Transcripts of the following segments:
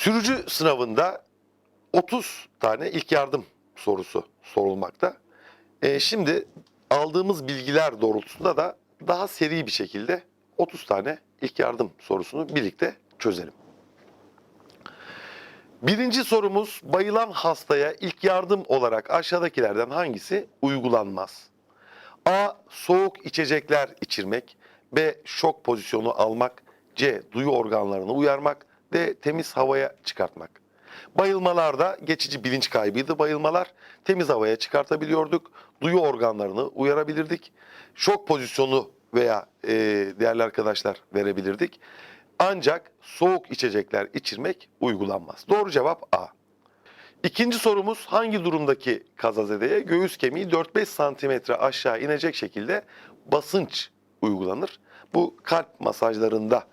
Sürücü sınavında 30 tane ilk yardım sorusu sorulmakta. Ee, şimdi aldığımız bilgiler doğrultusunda da daha seri bir şekilde 30 tane ilk yardım sorusunu birlikte çözelim. Birinci sorumuz bayılan hastaya ilk yardım olarak aşağıdakilerden hangisi uygulanmaz? A. Soğuk içecekler içirmek. B. Şok pozisyonu almak. C. Duyu organlarını uyarmak. D. Temiz havaya çıkartmak. Bayılmalarda geçici bilinç kaybıydı bayılmalar. Temiz havaya çıkartabiliyorduk. Duyu organlarını uyarabilirdik. Şok pozisyonu veya e, değerli arkadaşlar verebilirdik. Ancak soğuk içecekler içirmek uygulanmaz. Doğru cevap A. İkinci sorumuz hangi durumdaki kazazedeye göğüs kemiği 4-5 santimetre aşağı inecek şekilde basınç uygulanır? Bu kalp masajlarında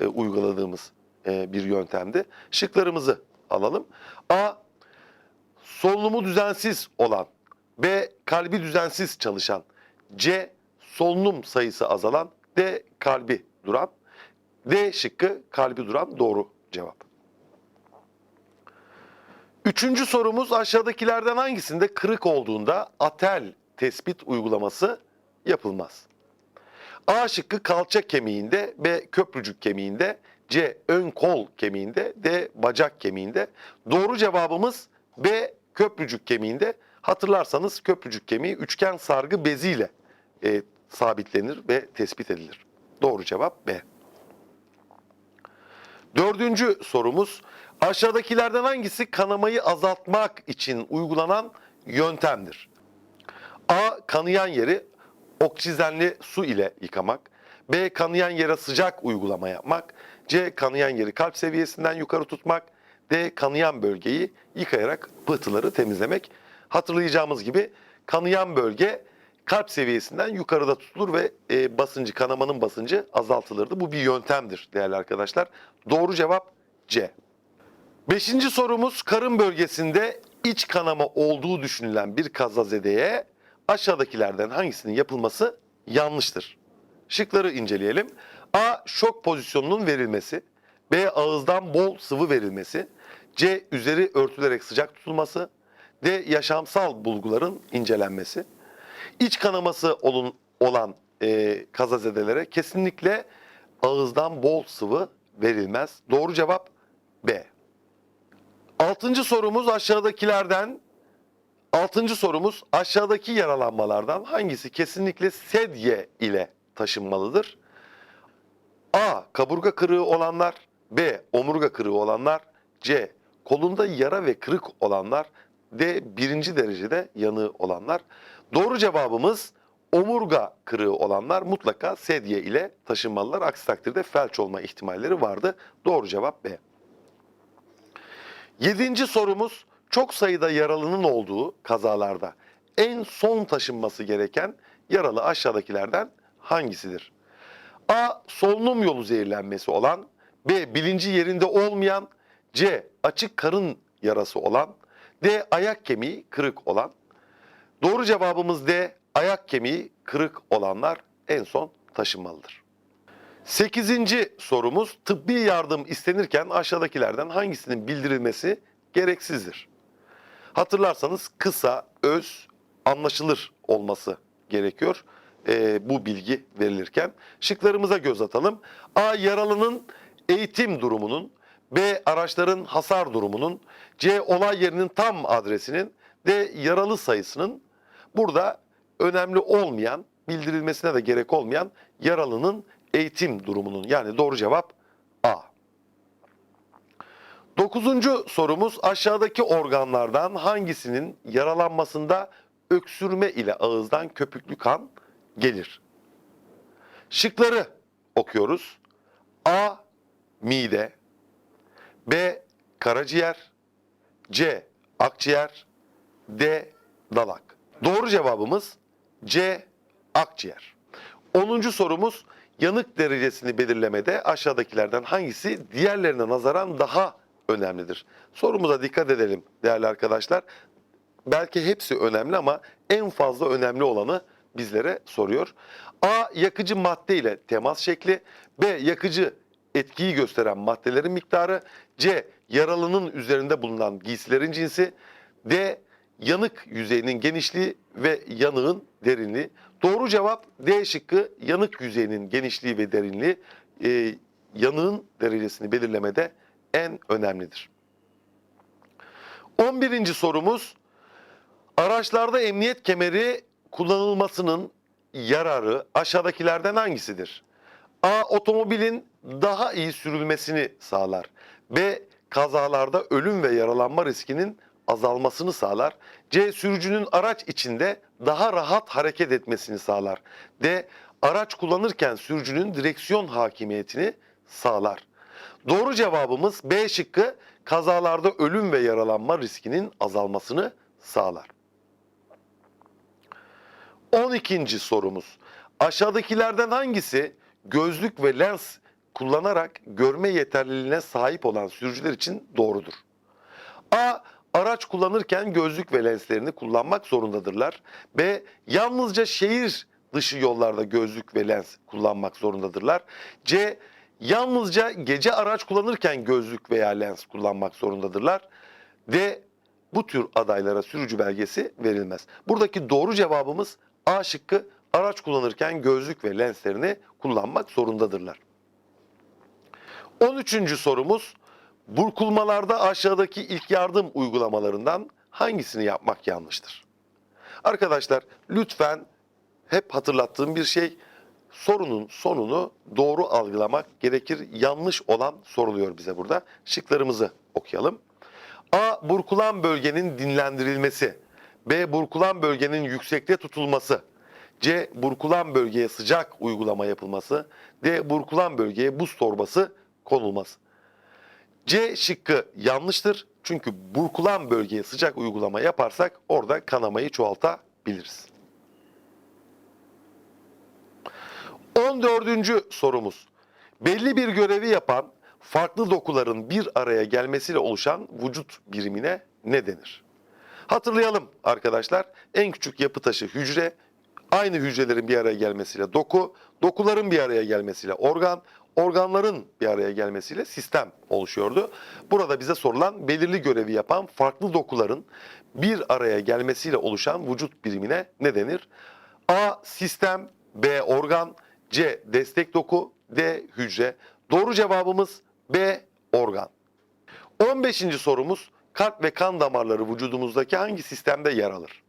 e, uyguladığımız e, bir yöntemdi. Şıklarımızı alalım. A. Solunumu düzensiz olan. B. Kalbi düzensiz çalışan. C. Solunum sayısı azalan. D. Kalbi duran. D şıkkı kalbi duran doğru cevap. Üçüncü sorumuz aşağıdakilerden hangisinde kırık olduğunda atel tespit uygulaması yapılmaz? A şıkkı kalça kemiğinde, B köprücük kemiğinde, C ön kol kemiğinde, D bacak kemiğinde. Doğru cevabımız B köprücük kemiğinde. Hatırlarsanız köprücük kemiği üçgen sargı beziyle e, sabitlenir ve tespit edilir. Doğru cevap B. Dördüncü sorumuz aşağıdakilerden hangisi kanamayı azaltmak için uygulanan yöntemdir? A. Kanayan yeri oksijenli su ile yıkamak. B. Kanayan yere sıcak uygulama yapmak. C. Kanayan yeri kalp seviyesinden yukarı tutmak. D. Kanayan bölgeyi yıkayarak pıhtıları temizlemek. Hatırlayacağımız gibi kanayan bölge kalp seviyesinden yukarıda tutulur ve e, basıncı, kanamanın basıncı azaltılırdı. Bu bir yöntemdir değerli arkadaşlar. Doğru cevap C. Beşinci sorumuz karın bölgesinde iç kanama olduğu düşünülen bir kazazedeye aşağıdakilerden hangisinin yapılması yanlıştır? Şıkları inceleyelim. A. Şok pozisyonunun verilmesi. B. Ağızdan bol sıvı verilmesi. C. Üzeri örtülerek sıcak tutulması. D. Yaşamsal bulguların incelenmesi. İç kanaması olun, olan e, kazazedelere kesinlikle ağızdan bol sıvı verilmez. Doğru cevap B. Altıncı sorumuz aşağıdakilerden Altıncı sorumuz aşağıdaki yaralanmalardan hangisi kesinlikle sedye ile taşınmalıdır? A. Kaburga kırığı olanlar B. Omurga kırığı olanlar C. Kolunda yara ve kırık olanlar D. Birinci derecede yanığı olanlar. Doğru cevabımız omurga kırığı olanlar mutlaka sedye ile taşınmalılar. Aksi takdirde felç olma ihtimalleri vardı. Doğru cevap B. Yedinci sorumuz çok sayıda yaralının olduğu kazalarda en son taşınması gereken yaralı aşağıdakilerden hangisidir? A. Solunum yolu zehirlenmesi olan B. Bilinci yerinde olmayan C. Açık karın yarası olan D. Ayak kemiği kırık olan Doğru cevabımız D. Ayak kemiği kırık olanlar en son taşınmalıdır. Sekizinci sorumuz tıbbi yardım istenirken aşağıdakilerden hangisinin bildirilmesi gereksizdir? Hatırlarsanız kısa, öz, anlaşılır olması gerekiyor e, bu bilgi verilirken. Şıklarımıza göz atalım. A. Yaralının eğitim durumunun, B. Araçların hasar durumunun, C. Olay yerinin tam adresinin, D. Yaralı sayısının burada önemli olmayan, bildirilmesine de gerek olmayan yaralının eğitim durumunun yani doğru cevap A. Dokuzuncu sorumuz aşağıdaki organlardan hangisinin yaralanmasında öksürme ile ağızdan köpüklü kan gelir? Şıkları okuyoruz. A. Mide B. Karaciğer C. Akciğer D. Dalak. Doğru cevabımız C. Akciğer. 10. sorumuz yanık derecesini belirlemede aşağıdakilerden hangisi diğerlerine nazaran daha önemlidir? Sorumuza dikkat edelim değerli arkadaşlar. Belki hepsi önemli ama en fazla önemli olanı bizlere soruyor. A. Yakıcı madde ile temas şekli. B. Yakıcı etkiyi gösteren maddelerin miktarı, C. Yaralının üzerinde bulunan giysilerin cinsi, D. Yanık yüzeyinin genişliği ve yanığın derinliği. Doğru cevap D şıkkı yanık yüzeyinin genişliği ve derinliği e, yanığın derecesini belirlemede en önemlidir. 11. sorumuz araçlarda emniyet kemeri kullanılmasının yararı aşağıdakilerden hangisidir? A. Otomobilin daha iyi sürülmesini sağlar. B. Kazalarda ölüm ve yaralanma riskinin azalmasını sağlar. C. Sürücünün araç içinde daha rahat hareket etmesini sağlar. D. Araç kullanırken sürücünün direksiyon hakimiyetini sağlar. Doğru cevabımız B şıkkı kazalarda ölüm ve yaralanma riskinin azalmasını sağlar. 12. sorumuz. Aşağıdakilerden hangisi gözlük ve lens kullanarak görme yeterliliğine sahip olan sürücüler için doğrudur? A. Araç kullanırken gözlük ve lenslerini kullanmak zorundadırlar. B. Yalnızca şehir dışı yollarda gözlük ve lens kullanmak zorundadırlar. C. Yalnızca gece araç kullanırken gözlük veya lens kullanmak zorundadırlar. D. Bu tür adaylara sürücü belgesi verilmez. Buradaki doğru cevabımız A şıkkı araç kullanırken gözlük ve lenslerini kullanmak zorundadırlar. 13. sorumuz burkulmalarda aşağıdaki ilk yardım uygulamalarından hangisini yapmak yanlıştır? Arkadaşlar lütfen hep hatırlattığım bir şey sorunun sonunu doğru algılamak gerekir. Yanlış olan soruluyor bize burada. Şıklarımızı okuyalım. A. Burkulan bölgenin dinlendirilmesi. B. Burkulan bölgenin yüksekte tutulması. C. Burkulan bölgeye sıcak uygulama yapılması. D. Burkulan bölgeye buz torbası konulması. C şıkkı yanlıştır. Çünkü burkulan bölgeye sıcak uygulama yaparsak orada kanamayı çoğaltabiliriz. 14. sorumuz. Belli bir görevi yapan farklı dokuların bir araya gelmesiyle oluşan vücut birimine ne denir? Hatırlayalım arkadaşlar. En küçük yapı taşı hücre, aynı hücrelerin bir araya gelmesiyle doku, dokuların bir araya gelmesiyle organ, organların bir araya gelmesiyle sistem oluşuyordu. Burada bize sorulan belirli görevi yapan farklı dokuların bir araya gelmesiyle oluşan vücut birimine ne denir? A. Sistem, B. Organ, C. Destek doku, D. Hücre. Doğru cevabımız B. Organ. 15. sorumuz kalp ve kan damarları vücudumuzdaki hangi sistemde yer alır?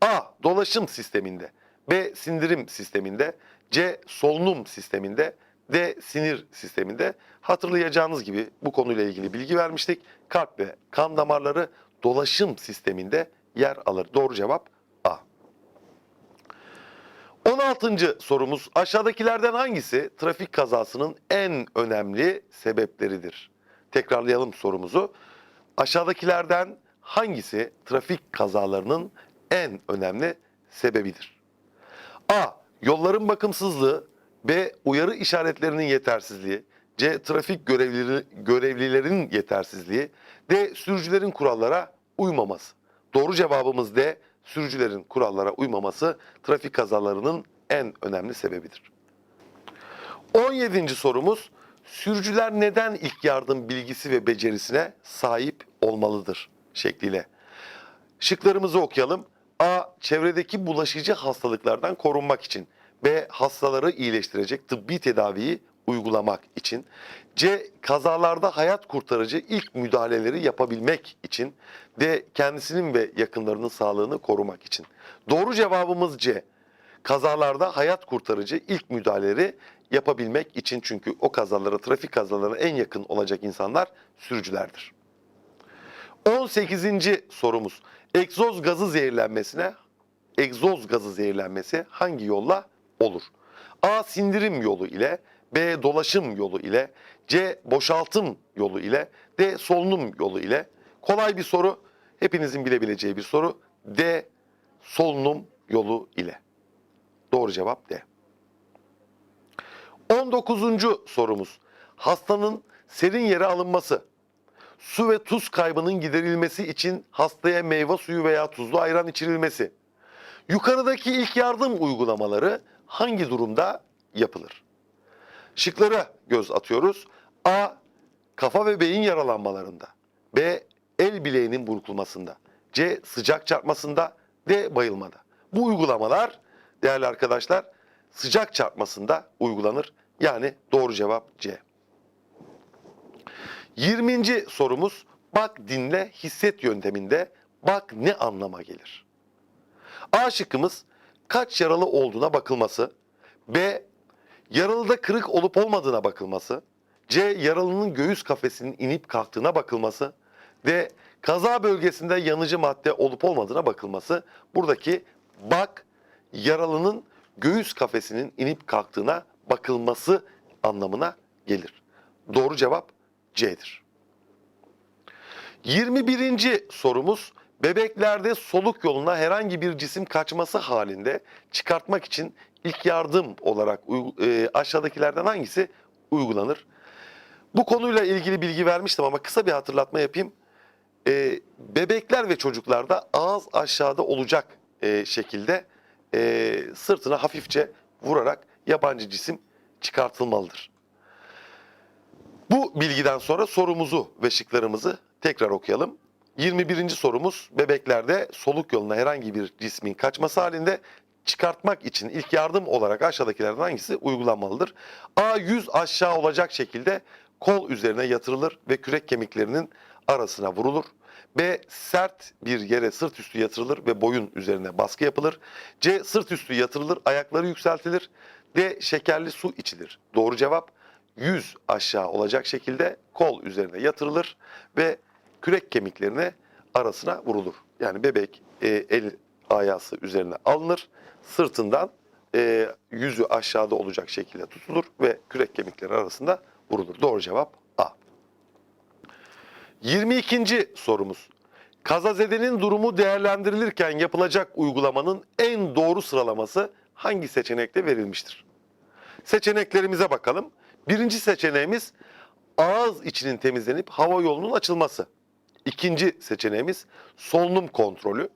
A. Dolaşım sisteminde. B. Sindirim sisteminde. C. Solunum sisteminde. D. Sinir sisteminde. Hatırlayacağınız gibi bu konuyla ilgili bilgi vermiştik. Kalp ve kan damarları dolaşım sisteminde yer alır. Doğru cevap A. 16. sorumuz aşağıdakilerden hangisi trafik kazasının en önemli sebepleridir? Tekrarlayalım sorumuzu. Aşağıdakilerden hangisi trafik kazalarının en önemli sebebidir? A. Yolların bakımsızlığı B. Uyarı işaretlerinin yetersizliği C. Trafik görevlileri, görevlilerin yetersizliği D. Sürücülerin kurallara uymaması. Doğru cevabımız D. Sürücülerin kurallara uymaması trafik kazalarının en önemli sebebidir. 17. sorumuz sürücüler neden ilk yardım bilgisi ve becerisine sahip olmalıdır şekliyle. Şıklarımızı okuyalım. A. Çevredeki bulaşıcı hastalıklardan korunmak için. B. Hastaları iyileştirecek tıbbi tedaviyi uygulamak için. C. Kazalarda hayat kurtarıcı ilk müdahaleleri yapabilmek için. D. Kendisinin ve yakınlarının sağlığını korumak için. Doğru cevabımız C. Kazalarda hayat kurtarıcı ilk müdahaleleri yapabilmek için çünkü o kazalara, trafik kazalarına en yakın olacak insanlar sürücülerdir. 18. sorumuz. Egzoz gazı zehirlenmesine egzoz gazı zehirlenmesi hangi yolla olur? A. Sindirim yolu ile B. Dolaşım yolu ile C. Boşaltım yolu ile D. Solunum yolu ile Kolay bir soru. Hepinizin bilebileceği bir soru. D. Solunum yolu ile. Doğru cevap D. 19. sorumuz. Hastanın serin yere alınması, su ve tuz kaybının giderilmesi için hastaya meyve suyu veya tuzlu ayran içirilmesi. Yukarıdaki ilk yardım uygulamaları hangi durumda yapılır? Şıklara göz atıyoruz. A. Kafa ve beyin yaralanmalarında. B. El bileğinin burkulmasında. C. Sıcak çarpmasında. D. Bayılmada. Bu uygulamalar değerli arkadaşlar sıcak çarpmasında uygulanır. Yani doğru cevap C. 20. sorumuz bak dinle hisset yönteminde bak ne anlama gelir? A şıkkımız kaç yaralı olduğuna bakılması. B. Yaralıda kırık olup olmadığına bakılması. C. Yaralının göğüs kafesinin inip kalktığına bakılması. D. Kaza bölgesinde yanıcı madde olup olmadığına bakılması. Buradaki bak yaralının göğüs kafesinin inip kalktığına bakılması anlamına gelir. Doğru cevap C'dir. 21. sorumuz bebeklerde soluk yoluna herhangi bir cisim kaçması halinde çıkartmak için ilk yardım olarak e, aşağıdakilerden hangisi uygulanır? Bu konuyla ilgili bilgi vermiştim ama kısa bir hatırlatma yapayım. E, bebekler ve çocuklarda ağız aşağıda olacak e, şekilde e, sırtına hafifçe vurarak yabancı cisim çıkartılmalıdır. Bu bilgiden sonra sorumuzu ve şıklarımızı tekrar okuyalım. 21. sorumuz bebeklerde soluk yoluna herhangi bir cismin kaçması halinde çıkartmak için ilk yardım olarak aşağıdakilerden hangisi uygulanmalıdır? A. Yüz aşağı olacak şekilde kol üzerine yatırılır ve kürek kemiklerinin arasına vurulur. B. Sert bir yere sırt üstü yatırılır ve boyun üzerine baskı yapılır. C. Sırt üstü yatırılır, ayakları yükseltilir. D. Şekerli su içilir. Doğru cevap yüz aşağı olacak şekilde kol üzerine yatırılır ve kürek kemiklerine arasına vurulur. Yani bebek e, el ayası üzerine alınır, sırtından e, yüzü aşağıda olacak şekilde tutulur ve kürek kemikleri arasında vurulur. Doğru cevap A. 22. sorumuz. Kazazedenin durumu değerlendirilirken yapılacak uygulamanın en doğru sıralaması hangi seçenekte verilmiştir? Seçeneklerimize bakalım. Birinci seçeneğimiz ağız içinin temizlenip hava yolunun açılması. İkinci seçeneğimiz solunum kontrolü.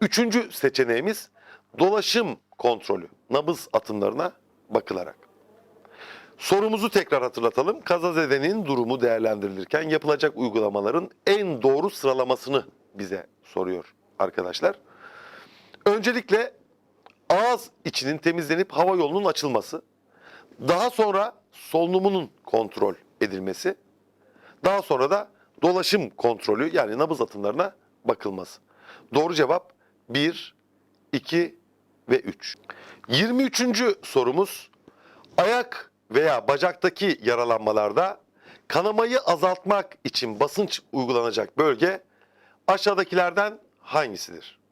Üçüncü seçeneğimiz dolaşım kontrolü. Nabız atımlarına bakılarak. Sorumuzu tekrar hatırlatalım. Kazazedenin durumu değerlendirilirken yapılacak uygulamaların en doğru sıralamasını bize soruyor arkadaşlar. Öncelikle ağız içinin temizlenip hava yolunun açılması. Daha sonra solunumunun kontrol edilmesi. Daha sonra da dolaşım kontrolü yani nabız atımlarına bakılması. Doğru cevap 1, 2 ve 3. 23. sorumuz ayak veya bacaktaki yaralanmalarda kanamayı azaltmak için basınç uygulanacak bölge aşağıdakilerden hangisidir?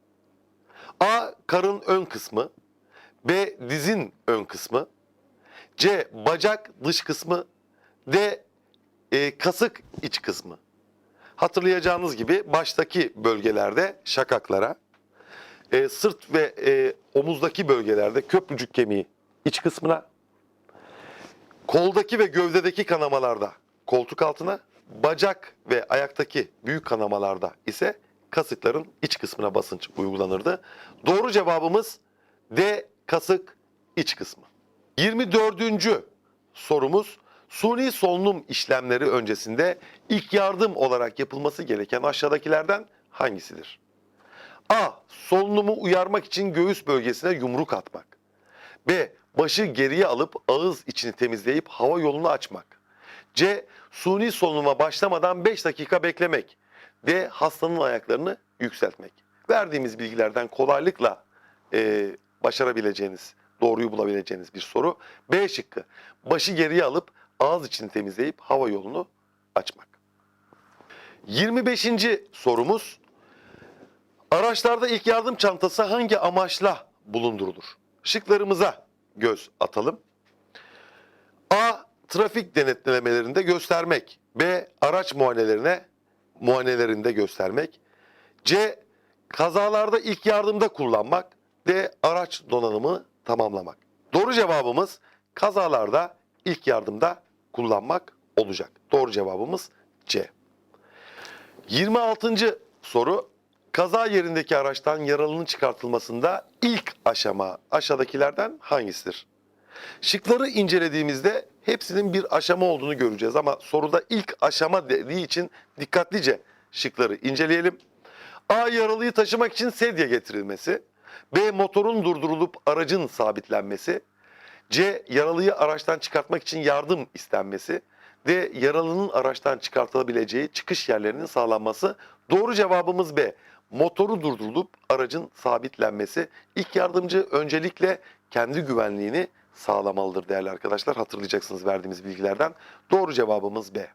A. Karın ön kısmı B. Dizin ön kısmı C. Bacak dış kısmı. D. e, kasık iç kısmı. Hatırlayacağınız gibi baştaki bölgelerde şakaklara, e, sırt ve e, omuzdaki bölgelerde köprücük kemiği iç kısmına, koldaki ve gövdedeki kanamalarda koltuk altına, bacak ve ayaktaki büyük kanamalarda ise kasıkların iç kısmına basınç uygulanırdı. Doğru cevabımız D. Kasık iç kısmı. 24. sorumuz suni solunum işlemleri öncesinde ilk yardım olarak yapılması gereken aşağıdakilerden hangisidir? A. Solunumu uyarmak için göğüs bölgesine yumruk atmak. B. Başı geriye alıp ağız içini temizleyip hava yolunu açmak. C. Suni solunuma başlamadan 5 dakika beklemek. D. Hastanın ayaklarını yükseltmek. Verdiğimiz bilgilerden kolaylıkla e, başarabileceğiniz, doğruyu bulabileceğiniz bir soru. B şıkkı. Başı geriye alıp ağız içini temizleyip hava yolunu açmak. 25. sorumuz. Araçlarda ilk yardım çantası hangi amaçla bulundurulur? Şıklarımıza göz atalım. A. Trafik denetlemelerinde göstermek. B. Araç muayenelerine muayenelerinde göstermek. C. Kazalarda ilk yardımda kullanmak. D. Araç donanımı tamamlamak. Doğru cevabımız kazalarda ilk yardımda kullanmak olacak. Doğru cevabımız C. 26. soru. Kaza yerindeki araçtan yaralının çıkartılmasında ilk aşama aşağıdakilerden hangisidir? Şıkları incelediğimizde hepsinin bir aşama olduğunu göreceğiz ama soruda ilk aşama dediği için dikkatlice şıkları inceleyelim. A. Yaralıyı taşımak için sedye getirilmesi. B. Motorun durdurulup aracın sabitlenmesi. C. Yaralıyı araçtan çıkartmak için yardım istenmesi. D. Yaralının araçtan çıkartılabileceği çıkış yerlerinin sağlanması. Doğru cevabımız B. Motoru durdurulup aracın sabitlenmesi. İlk yardımcı öncelikle kendi güvenliğini sağlamalıdır değerli arkadaşlar. Hatırlayacaksınız verdiğimiz bilgilerden. Doğru cevabımız B.